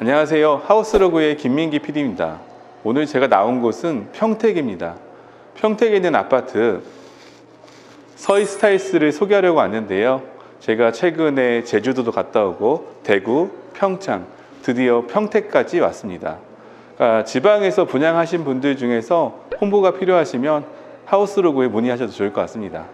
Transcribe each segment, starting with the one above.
안녕하세요. 하우스로그의 김민기 PD입니다. 오늘 제가 나온 곳은 평택입니다. 평택에 있는 아파트 서이스타일스를 소개하려고 왔는데요. 제가 최근에 제주도도 갔다 오고 대구, 평창, 드디어 평택까지 왔습니다. 그러니까 지방에서 분양하신 분들 중에서 홍보가 필요하시면 하우스로그에 문의하셔도 좋을 것 같습니다.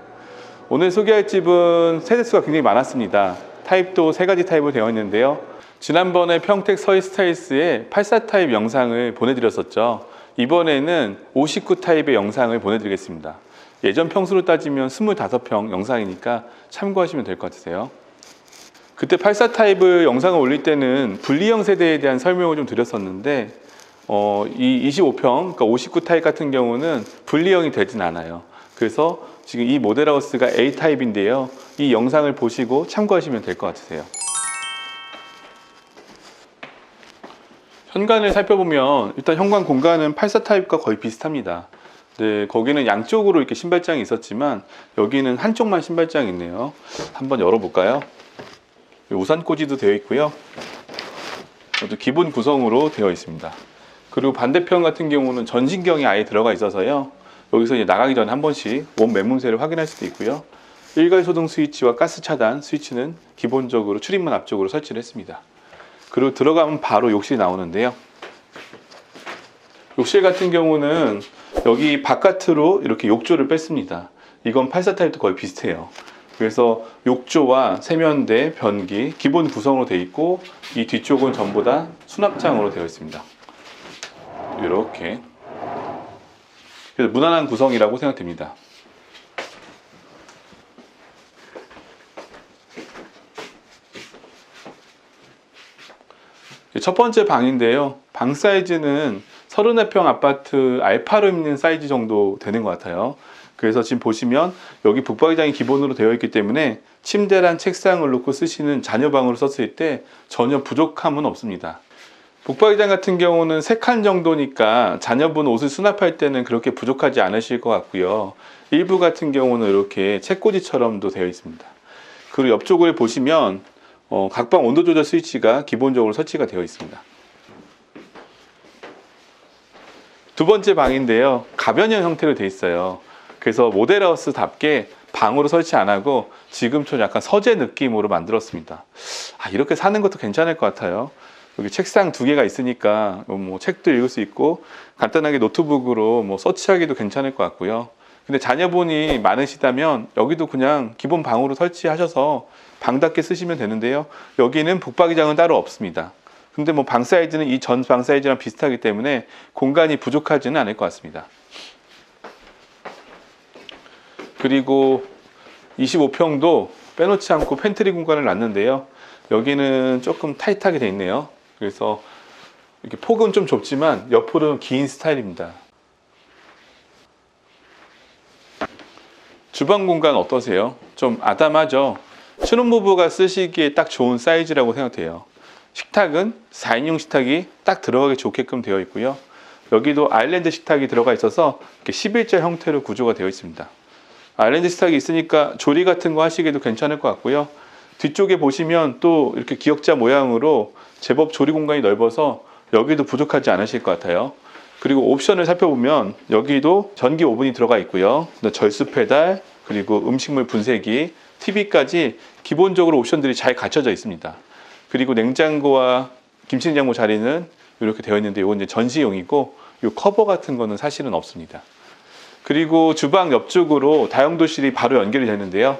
오늘 소개할 집은 세대수가 굉장히 많았습니다. 타입도 세 가지 타입으로 되어 있는데요. 지난번에 평택 서이스타일스의 84 타입 영상을 보내드렸었죠. 이번에는 59 타입의 영상을 보내드리겠습니다. 예전 평수로 따지면 25평 영상이니까 참고하시면 될 것 같으세요. 그때 84 타입을 영상을 올릴 때는 분리형 세대에 대한 설명을 좀 드렸었는데 어, 이 25평, 그러니까 59 타입 같은 경우는 분리형이 되진 않아요. 그래서 지금 이 모델하우스가 A 타입인데요. 이 영상을 보시고 참고하시면 될 것 같으세요. 현관을 살펴보면 일단 현관 공간은 84 타입과 거의 비슷합니다. 네, 거기는 양쪽으로 이렇게 신발장이 있었지만 여기는 한쪽만 신발장이 있네요. 한번 열어볼까요? 우산 꽂이도 되어 있고요. 이것도 기본 구성으로 되어 있습니다. 그리고 반대편 같은 경우는 전신경이 아예 들어가 있어서요. 여기서 이제 나가기 전에 한 번씩 몸 매문새를 확인할 수도 있고요. 일괄 소등 스위치와 가스 차단 스위치는 기본적으로 출입문 앞쪽으로 설치를 했습니다. 그리고 들어가면 바로 욕실이 나오는데요. 욕실 같은 경우는 여기 바깥으로 이렇게 욕조를 뺐습니다. 이건 84 타입도 거의 비슷해요. 그래서 욕조와 세면대, 변기 기본 구성으로 되어 있고 이 뒤쪽은 전부 다 수납장으로 되어 있습니다. 이렇게 그래서 무난한 구성이라고 생각됩니다. 첫 번째 방인데요. 방 사이즈는 34평 아파트 알파로 있는 사이즈 정도 되는 것 같아요. 그래서 지금 보시면 여기 북박이장이 기본으로 되어 있기 때문에 침대란 책상을 놓고 쓰시는 자녀방으로 썼을 때 전혀 부족함은 없습니다. 북박이장 같은 경우는 3칸 정도니까 자녀분 옷을 수납할 때는 그렇게 부족하지 않으실 것 같고요. 일부 같은 경우는 이렇게 책꽂이처럼도 되어 있습니다. 그리고 옆쪽을 보시면 어, 각방 온도 조절 스위치가 기본적으로 설치가 되어 있습니다. 두 번째 방인데요. 가변형 형태로 되어 있어요. 그래서 모델하우스답게 방으로 설치 안 하고 지금처럼 약간 서재 느낌으로 만들었습니다. 아, 이렇게 사는 것도 괜찮을 것 같아요. 여기 책상 두 개가 있으니까 뭐 책도 읽을 수 있고 간단하게 노트북으로 뭐 서치하기도 괜찮을 것 같고요. 근데 자녀분이 많으시다면 여기도 그냥 기본 방으로 설치하셔서 방답게 쓰시면 되는데요. 여기는 북박이장은 따로 없습니다. 근데 뭐 방 사이즈는 이 전 방 사이즈랑 비슷하기 때문에 공간이 부족하지는 않을 것 같습니다. 그리고 25평도 빼놓지 않고 팬트리 공간을 놨는데요. 여기는 조금 타이트하게 돼 있네요. 그래서 이렇게 폭은 좀 좁지만 옆으로는 긴 스타일입니다. 주방 공간 어떠세요? 좀 아담하죠? 신혼부부가 쓰시기에 딱 좋은 사이즈라고 생각돼요. 식탁은 4인용 식탁이 딱 들어가기 좋게끔 되어 있고요. 여기도 아일랜드 식탁이 들어가 있어서 이렇게 11자 형태로 구조가 되어 있습니다. 아일랜드 식탁이 있으니까 조리 같은 거 하시기도 괜찮을 것 같고요. 뒤쪽에 보시면 또 이렇게 기역자 모양으로 제법 조리 공간이 넓어서 여기도 부족하지 않으실 것 같아요. 그리고 옵션을 살펴보면 여기도 전기 오븐이 들어가 있고요. 절수 페달, 그리고 음식물 분쇄기, TV까지 기본적으로 옵션들이 잘 갖춰져 있습니다. 그리고 냉장고와 김치냉장고 자리는 이렇게 되어 있는데 이건 이제 전시용이고 이 커버 같은 거는 사실은 없습니다. 그리고 주방 옆쪽으로 다용도실이 바로 연결이 되는데요.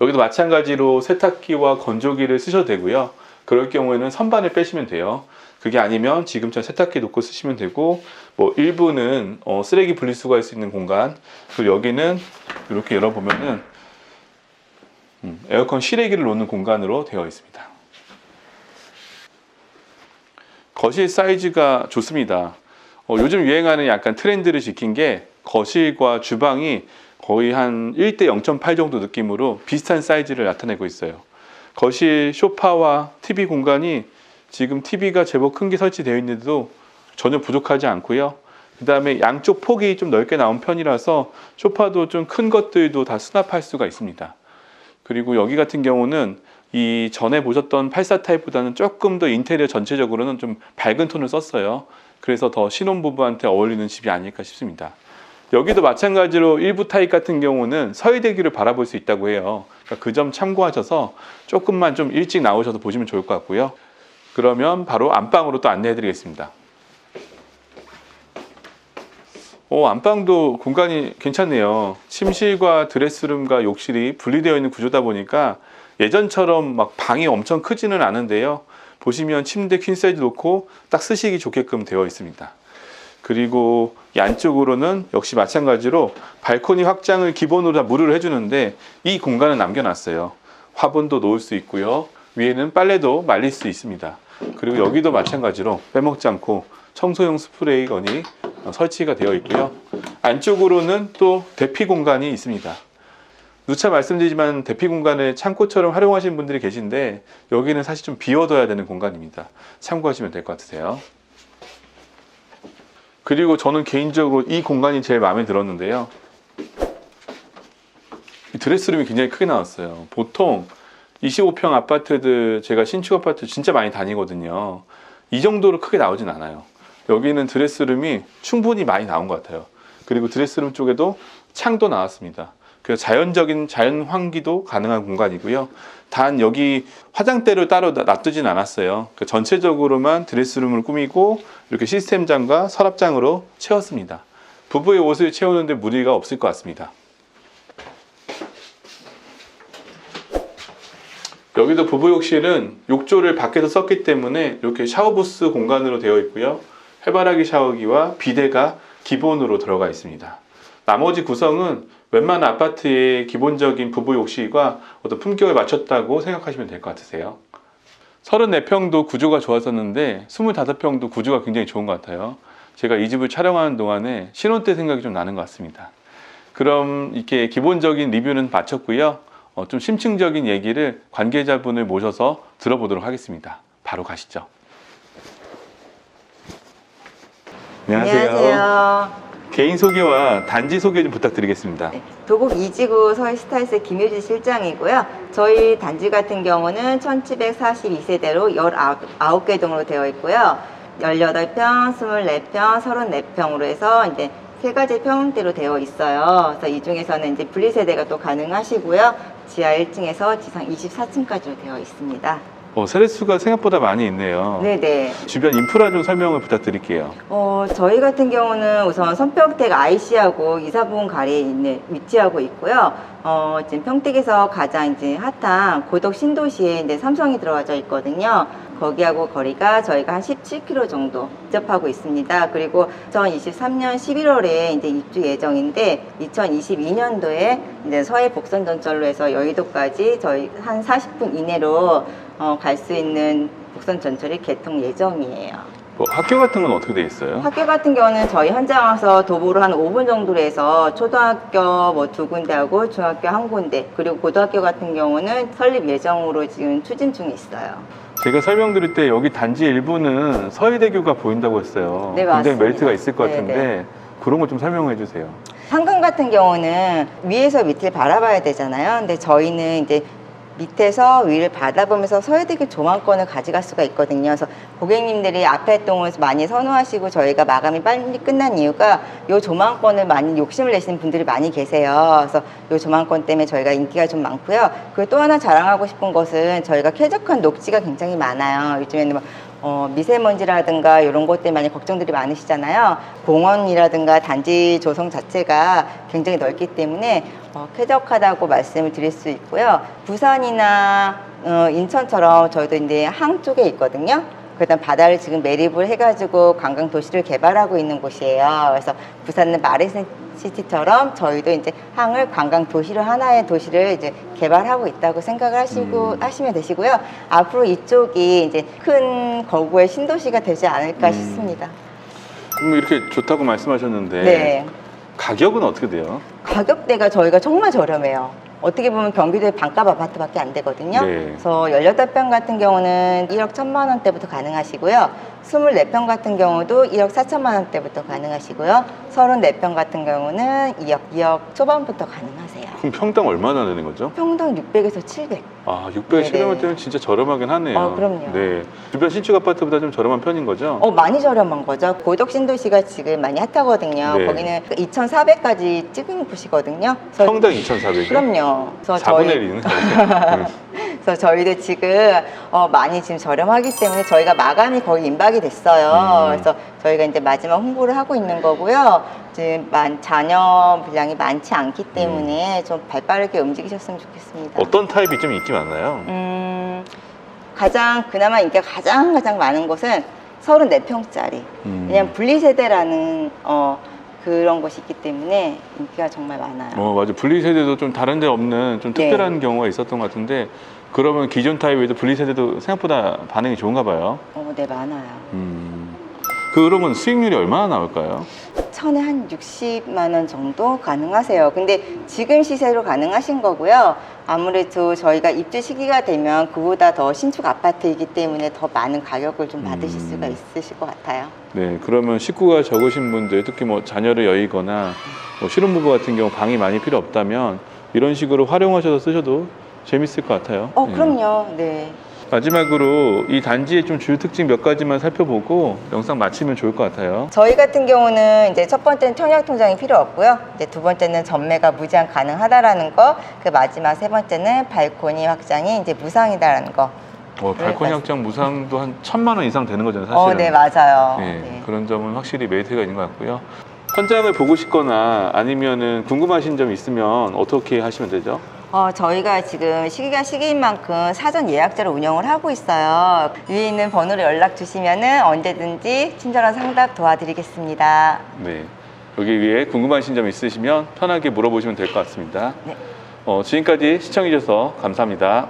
여기도 마찬가지로 세탁기와 건조기를 쓰셔도 되고요. 그럴 경우에는 선반을 빼시면 돼요. 그게 아니면 지금처럼 세탁기 놓고 쓰시면 되고 뭐 일부는 어, 쓰레기 분리수거 할 수 있는 공간 그리고 여기는 이렇게 열어보면은 음, 에어컨 실외기를 놓는 공간으로 되어 있습니다. 거실 사이즈가 좋습니다. 어, 요즘 유행하는 약간 트렌드를 지킨 게 거실과 주방이 거의 한 1대 0.8 정도 느낌으로 비슷한 사이즈를 나타내고 있어요. 거실 소파와 TV 공간이 지금 TV가 제법 큰 게 설치되어 있는데도 전혀 부족하지 않고요. 그 다음에 양쪽 폭이 좀 넓게 나온 편이라서 소파도 좀 큰 것들도 다 수납할 수가 있습니다. 그리고 여기 같은 경우는 이 전에 보셨던 84 타입보다는 조금 더 인테리어 전체적으로는 좀 밝은 톤을 썼어요. 그래서 더 신혼부부한테 어울리는 집이 아닐까 싶습니다. 여기도 마찬가지로 일부 타입 같은 경우는 서해대교를 바라볼 수 있다고 해요. 그러니까 그점 참고하셔서 조금만 좀 일찍 나오셔서 보시면 좋을 것 같고요. 그러면 바로 안방으로 또 안내해 드리겠습니다. 오, 안방도 공간이 괜찮네요. 침실과 드레스룸과 욕실이 분리되어 있는 구조다 보니까 예전처럼 막 방이 엄청 크지는 않은데요. 보시면 침대 퀸 사이즈 놓고 딱 쓰시기 좋게끔 되어 있습니다. 그리고 이 안쪽으로는 역시 마찬가지로 발코니 확장을 기본으로 다 무료로 해주는데 이 공간을 남겨놨어요. 화분도 놓을 수 있고요. 위에는 빨래도 말릴 수 있습니다. 그리고 여기도 마찬가지로 빼먹지 않고 청소용 스프레이건이 설치가 되어 있고요. 안쪽으로는 또 대피 공간이 있습니다. 누차 말씀드리지만 대피 공간을 창고처럼 활용하시는 분들이 계신데 여기는 사실 좀 비워둬야 되는 공간입니다. 참고하시면 될 것 같으세요. 그리고 저는 개인적으로 이 공간이 제일 마음에 들었는데요. 이 드레스룸이 굉장히 크게 나왔어요. 보통 25평 아파트들 제가 신축 아파트 진짜 많이 다니거든요. 이 정도로 크게 나오진 않아요. 여기는 드레스룸이 충분히 많이 나온 것 같아요. 그리고 드레스룸 쪽에도 창도 나왔습니다. 그래서 자연적인 자연 환기도 가능한 공간이고요. 단 여기 화장대를 따로 놔- 놔두진 않았어요. 그 전체적으로만 드레스룸을 꾸미고 이렇게 시스템장과 서랍장으로 채웠습니다. 부부의 옷을 채우는데 무리가 없을 것 같습니다. 여기도 부부 욕실은 욕조를 밖에서 썼기 때문에 이렇게 샤워부스 공간으로 되어 있고요. 해바라기 샤워기와 비데가 기본으로 들어가 있습니다. 나머지 구성은 웬만한 아파트의 기본적인 부부 욕실과 어떤 품격을 맞췄다고 생각하시면 될 것 같으세요. 34평도 구조가 좋았었는데 25평도 구조가 굉장히 좋은 것 같아요. 제가 이 집을 촬영하는 동안에 신혼 때 생각이 좀 나는 것 같습니다. 그럼 이렇게 기본적인 리뷰는 마쳤고요. 어, 좀 심층적인 얘기를 관계자분을 모셔서 들어보도록 하겠습니다. 바로 가시죠. 안녕하세요. 개인 소개와 단지 소개 좀 부탁드리겠습니다. 네, 도곡 이지구 서해스타일스 김유지 실장이고요. 저희 단지 같은 경우는 1742세대로 19개 동으로 되어 있고요. 18평, 24평, 34평으로 해서 이제 세 가지 평대로 되어 있어요. 그래서 이 중에서는 이제 분리세대가 또 가능하시고요. 지하 1층에서 지상 24층까지로 되어 있습니다. 어, 세대수가 생각보다 많이 있네요. 네네. 주변 인프라 좀 설명을 부탁드릴게요. 어, 저희 같은 경우는 우선 선평택 IC하고 이사분 가리에 있는, 위치하고 있고요. 어, 지금 평택에서 가장 이제 핫한 고덕 신도시에 이제 삼성이 들어와져 있거든요. 거기하고 거리가 저희가 한 17km 정도 접하고 있습니다. 그리고 2023년 11월에 이제 입주 예정인데 2022년도에 이제 서해 복선전철로 해서 여의도까지 저희 한 40분 이내로 어, 갈 수 있는 복선전철이 개통 예정이에요. 뭐 학교 같은 건 어떻게 돼 있어요? 학교 같은 경우는 저희 현장 와서 도보로 한 5분 정도로 해서 초등학교 뭐 두 군데하고 중학교 한 군데 그리고 고등학교 같은 경우는 설립 예정으로 지금 추진 중에 있어요. 제가 설명드릴 때 여기 단지 일부는 서해대교가 보인다고 했어요. 네, 굉장히 맞습니다. 멜트가 있을 것 네, 같은데 그런 거좀 설명해 주세요. 상금 같은 경우는 위에서 밑을 바라봐야 되잖아요. 근데 저희는 이제 밑에서 위를 받아보면서 서해대교 조망권을 가져갈 수가 있거든요. 그래서 고객님들이 앞에 동을 많이 선호하시고 저희가 마감이 빨리 끝난 이유가 이 조망권을 많이 욕심을 내시는 분들이 많이 계세요. 그래서 이 조망권 때문에 저희가 인기가 좀 많고요. 그리고 또 하나 자랑하고 싶은 것은 저희가 쾌적한 녹지가 굉장히 많아요. 요즘에는 뭐 어, 미세먼지라든가 이런 것 때문에 많이 걱정들이 많으시잖아요. 공원이라든가 단지 조성 자체가 굉장히 넓기 때문에 어, 쾌적하다고 말씀을 드릴 수 있고요. 부산이나 어, 인천처럼 저희도 이제 항 쪽에 있거든요. 그다음 바다를 지금 매립을 해가지고 관광 도시를 개발하고 있는 곳이에요. 그래서 부산은 마레 시티처럼 저희도 이제 항을 관광 도시로 하나의 도시를 이제 개발하고 있다고 생각을 하시고 음. 하시면 되시고요. 앞으로 이쪽이 이제 큰 거구의 신도시가 되지 않을까 음. 싶습니다. 그럼 이렇게 좋다고 말씀하셨는데 네. 가격은 어떻게 돼요? 가격대가 저희가 정말 저렴해요. 어떻게 보면 경기도의 반값 아파트밖에 안 되거든요. 네. 그래서 18평 같은 경우는 1억 1천만 원대부터 가능하시고요. 24평 같은 경우도 1억 4천만 원대부터 가능하시고요. 34평 같은 경우는 2억, 2억 초반부터 가능하세요. 그럼 평당 얼마나 되는 거죠? 평당 600에서 700. 아, 600에 네네. 700원대면 진짜 저렴하긴 하네요. 어, 그럼요. 네. 주변 신축 아파트보다 좀 저렴한 편인 거죠? 어, 많이 저렴한 거죠. 고덕 신도시가 지금 많이 핫하거든요. 네. 거기는 2,400까지 찍은 곳이거든요. 그래서 평당 2,400원? 그럼요. 그래서 4분의 저희 1이는 그래서 저희도 지금 어, 많이 지금 저렴하기 때문에 저희가 마감이 거의 임박이 됐어요. 음. 그래서 저희가 이제 마지막 홍보를 하고 있는 거고요. 지금 만, 자녀 분량이 많지 않기 때문에 좀 발빠르게 움직이셨으면 좋겠습니다. 어떤 타입이 좀 인기 많나요? 음, 가장 그나마 인기가 가장 가장 많은 곳은 34평짜리. 음. 왜냐면 분리세대라는 어, 그런 것이 있기 때문에 인기가 정말 많아요. 어, 맞아. 분리세대도 좀 다른 데 없는 좀 네. 특별한 경우가 있었던 것 같은데 그러면 기존 타입에도 분리세대도 생각보다 반응이 좋은가 봐요. 어, 네 많아요. 음. 그러면 수익률이 얼마나 나올까요? 천에 한 60만 원 정도 가능하세요. 근데 지금 시세로 가능하신 거고요. 아무래도 저희가 입주 시기가 되면 그보다 더 신축 아파트이기 때문에 더 많은 가격을 좀 받으실 음. 수가 있으실 것 같아요. 네, 그러면 식구가 적으신 분들, 특히 뭐 자녀를 여의거나 뭐 신혼부부 같은 경우 방이 많이 필요 없다면 이런 식으로 활용하셔서 쓰셔도 재밌을 것 같아요. 어, 네. 그럼요. 네. 마지막으로 이 단지의 좀 주요 특징 몇 가지만 살펴보고 영상 마치면 좋을 것 같아요. 저희 같은 경우는 이제 첫 번째는 청약 통장이 필요 없고요. 이제 두 번째는 전매가 무제한 가능하다라는 거. 그 마지막 세 번째는 발코니 확장이 이제 무상이다라는 거. 어, 발코니 네, 확장 무상도 한 천만 원 이상 되는 거잖아요, 사실은. 어, 네, 맞아요. 네, 네. 그런 점은 확실히 메리트가 있는 것 같고요. 현장을 보고 싶거나 아니면은 궁금하신 점 있으면 어떻게 하시면 되죠? 어, 저희가 지금 시기가 시기인 만큼 사전 예약제로 운영을 하고 있어요. 위에 있는 번호로 연락 주시면은 언제든지 친절한 상담 도와드리겠습니다. 네. 여기 위에 궁금하신 점 있으시면 편하게 물어보시면 될 것 같습니다. 네. 어, 지금까지 시청해주셔서 감사합니다.